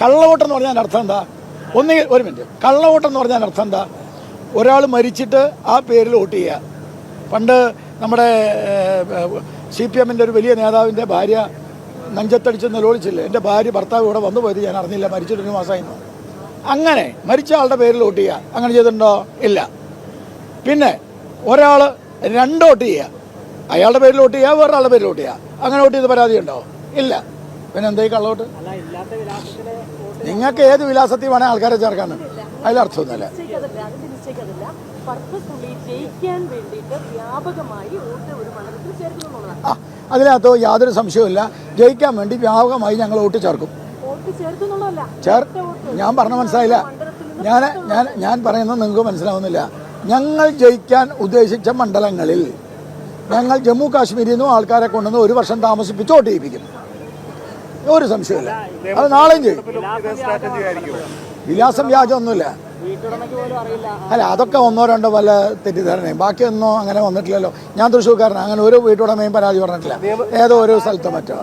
കള്ളവോട്ടെന്ന് പറഞ്ഞാൽ അർത്ഥം എന്താ? ഒന്ന് ഒരു മിനിറ്റ്. കള്ളവോട്ടെന്ന് പറഞ്ഞാൽ അർത്ഥം എന്താ? ഒരാൾ മരിച്ചിട്ട് ആ പേരിൽ വോട്ട് ചെയ്യുക. പണ്ട് നമ്മുടെ സി പി എമ്മിന്റെ ഒരു വലിയ നേതാവിന്റെ ഭാര്യ നെഞ്ചത്തടിച്ച് നിലവിളിച്ചില്ലേ എന്റെ ഭാര്യ ഭർത്താവ് ഇവിടെ വന്നു പോയത് ഞാൻ അറിഞ്ഞില്ല മരിച്ചിട്ട് ഒരു മാസമായിരുന്നു അങ്ങനെ മരിച്ച ആളുടെ പേരിൽ വോട്ട് ചെയ്യുക. അങ്ങനെ ചെയ്തിട്ടുണ്ടോ? ഇല്ല. പിന്നെ ഒരാൾ രണ്ട് വോട്ട് ചെയ്യുക. അയാളുടെ പേരിൽ വോട്ട് ചെയ്യുക വേറൊരാളുടെ പേരിൽ വോട്ട് ചെയ്യുക. അങ്ങനെ വോട്ട് ചെയ്ത് പരാതി ഉണ്ടോ ഇല്ല. പിന്നെ എന്തേ കള്ളോട്ട് നിങ്ങൾക്ക് ഏത് വിലാസത്തിൽ വേണേൽ ആൾക്കാരെ ചേർക്കാൻ അതിലർത്ഥമൊന്നുമില്ല അതിനകത്തോ ആ അതിനകത്ത് യാതൊരു സംശയവുമില്ല. ജയിക്കാൻ വേണ്ടി വ്യാപകമായി ഞങ്ങൾ വോട്ട് ചേർക്കും. ചേർ ഞാൻ പറഞ്ഞ മനസ്സിലായില്ല. ഞാൻ ഞാൻ ഞാൻ പറയുന്നത് നിങ്ങൾക്ക് മനസ്സിലാവുന്നില്ല. ഞങ്ങൾ ജയിക്കാൻ ഉദ്ദേശിച്ച മണ്ഡലങ്ങളിൽ ഞങ്ങൾ ജമ്മു കാശ്മീരിൽ നിന്നും ആൾക്കാരെ കൊണ്ടുവന്ന് ഒരു വർഷം താമസിപ്പിച്ച് വോട്ട് ചെയ്യിപ്പിക്കും. ഒരു സംശയമില്ല അത് നാളെയും ചെയ്യും. വിലാസം വ്യാജമൊന്നുമില്ല. അല്ല അതൊക്കെ ഒന്നോ രണ്ടോ വല്ല തെറ്റിദ്ധാരണയും. ബാക്കിയൊന്നും അങ്ങനെ വന്നിട്ടില്ലല്ലോ. ഞാൻ തൃശ്ശൂർക്കാരനാണ് അങ്ങനെ ഒരു വീട്ടുടമയും പരാതി പറഞ്ഞിട്ടില്ല. ഏതോ ഒരു സ്ഥലത്തോ മറ്റോ.